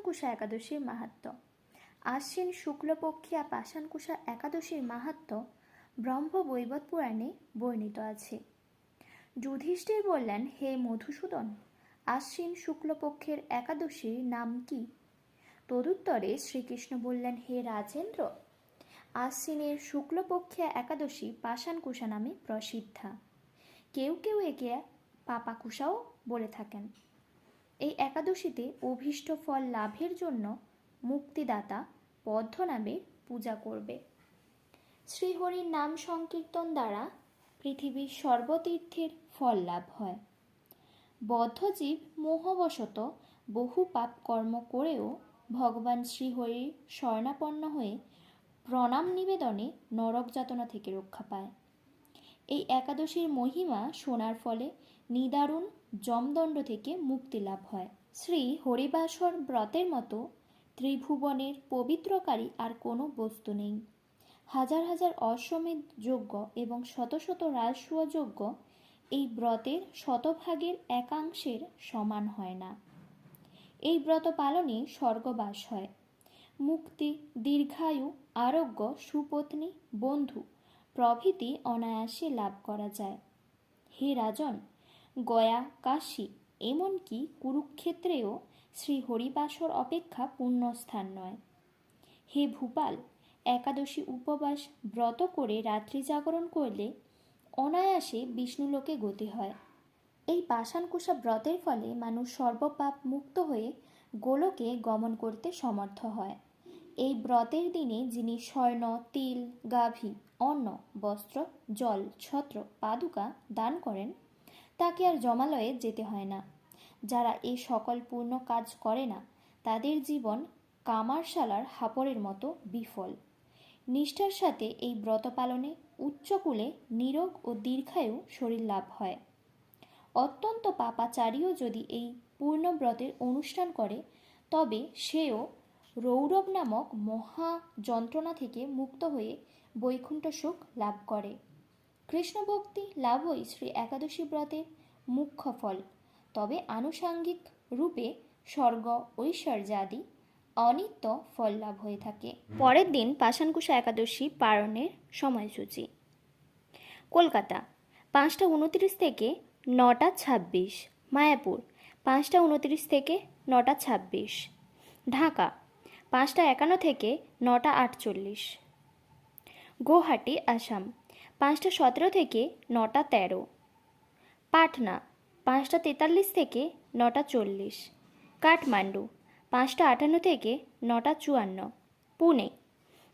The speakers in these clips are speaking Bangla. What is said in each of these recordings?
পাষাণকুশা একাদশীর মাহাত্ম্য আশ্বিন শুক্লপক্ষিয়া পাষাণকুষা একাদশীর মাহাত্ম্য ব্রহ্ম বৈবত পুরাণে বর্ণিত আছে। যুধিষ্ঠির বললেন, হে মধুসূদন, আশ্বিন শুক্লপক্ষের একাদশীর নাম কি? তদুত্তরে শ্রীকৃষ্ণ বললেন, হে রাজেন্দ্র, আশ্বিনের শুক্লপক্ষিয়া একাদশী পাষাণকুষা নামে প্রসিদ্ধা। কেউ কেউ একে পাপাকুষাও বলে থাকেন। এই একাদশীতে অভীষ্ট ফল লাভের জন্য মুক্তিদাতা পদ্মনামের পূজা করবে। শ্রীহরির নাম সংকীর্তন দ্বারা পৃথিবীর সর্বতীর্থের ফল লাভ হয়। বদ্ধজীব মোহবশত বহু পাপ কর্ম করেও ভগবান শ্রীহরির শরণাপন্ন হয়ে প্রণাম নিবেদনে নরক যাতনা থেকে রক্ষা পায়। এই একাদশীর মহিমা শোনার ফলে নিদারুণ যমদণ্ড থেকে মুক্তি লাভ হয়। শ্রী হরিবাসর ব্রতের মতো ত্রিভুবনের পবিত্রকারী আর কোনো বস্তু নেই। হাজার হাজার অশ্বমেধ যজ্ঞ এবং শত শত রাজসূয় এই ব্রতের শতভাগের একাংশের সমান হয় না। এই ব্রত পালনে স্বর্গবাস হয়। মুক্তি, দীর্ঘায়ু, আরোগ্য, সুপত্নী, বন্ধু প্রভৃতি অনায়াসে লাভ করা যায়। হে রাজন, গয়া, কাশী এমনকি কুরুক্ষেত্রেও শ্রী হরিবাসর অপেক্ষা পুণ্যস্থান নয়। হে ভূপাল, একাদশী উপবাস ব্রত করে রাত্রি জাগরণ করলে অনায়াসে বিষ্ণুলোকে গতি হয়। এই পাষাণকুশা ব্রতের ফলে মানুষ সর্বপাপ মুক্ত হয়ে গোলকে গমন করতে সমর্থ হয়। এই ব্রতের দিনে যিনি স্বর্ণ, তিল, গাভী, অন্ন, বস্ত্র, জল, ছত্র, পাদুকা দান করেন, তাকে আর জমালয়ে যেতে হয় না। যারা এই সকল পূর্ণ কাজ করে না, তাদের জীবন কামারশালার হাপড়ের মতো বিফল। নিষ্ঠার সাথে এই ব্রত পালনে উচ্চকূলে নিরোগ ও দীর্ঘায়ু শরীর লাভ হয়। অত্যন্ত পাপাচারীও যদি এই পূর্ণব্রতের অনুষ্ঠান করে, তবে সেও রৌরব নামক মহা যন্ত্রণা থেকে মুক্ত হয়ে বৈকুণ্ঠ সুখ লাভ করে। কৃষ্ণভক্তি লাভই শ্রী একাদশী ব্রতের মুখ্য ফল। তবে আনুষাঙ্গিক রূপে স্বর্গ, ঐশ্বর্যাদি অনিত্য ফল লাভ হয়ে থাকে। পরের দিন পাষাণকুশা একাদশী পালনের সময়সূচি। কলকাতা, পাঁচটা উনত্রিশ থেকে নটা ছাব্বিশ। মায়াপুর, পাঁচটা উনত্রিশ থেকে নটা ছাব্বিশ। ঢাকা পাঁচটা একান্ন থেকে নটা আটচল্লিশ। গুয়াহাটি, আসাম, পাঁচটা সতেরো থেকে নটা তেরো। পাটনা, পাঁচটা তেতাল্লিশ থেকে নটা চল্লিশ। কাঠমান্ডু, পাঁচটা আটান্ন থেকে নটা চুয়ান্ন। পুনে,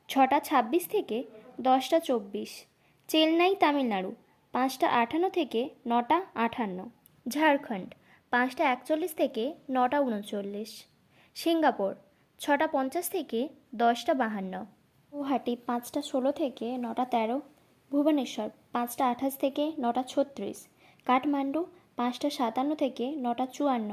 ছটা ছাব্বিশ থেকে দশটা চব্বিশ। চেন্নাই, তামিলনাড়ু, পাঁচটা আটান্ন থেকে নটা আটান্ন। ঝাড়খণ্ড, পাঁচটা একচল্লিশ থেকে নটা উনচল্লিশ। সিঙ্গাপুর ছটা পঞ্চাশ থেকে দশটা বাহান্ন। গুয়াহাটি পাঁচটা ষোলো থেকে নটা তেরো। ভুবনেশ্বর পাঁচটা আঠাশ থেকে নটা ছত্রিশ। কাঠমান্ডু পাঁচটা সাতান্ন থেকে নটা চুয়ান্ন।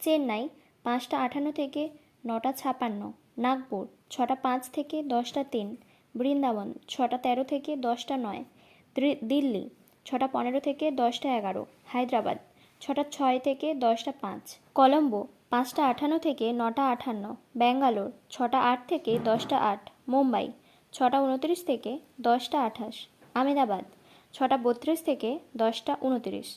চেন্নাই পাঁচটা আটান্ন থেকে নটা ছাপান্ন। নাগপুর ছটা পাঁচ থেকে দশটা তিন। বৃন্দাবন ছটা তেরো থেকে দশটা নয়। দিল্লি ছটা পনেরো থেকে দশটা এগারো। হায়দ্রাবাদ ছটা ছয় থেকে দশটা পাঁচ। কলম্বো পাঁচটা আটান্ন থেকে নটা আঠান্ন, ব্যাঙ্গালোর, ছটা আট থেকে দশটা আট, মুম্বাই, ছটা উনত্রিশ থেকে দশটা আঠাশ আমেদাবাদ ছটা বত্রিশ থেকে দশটা উনত্রিশ।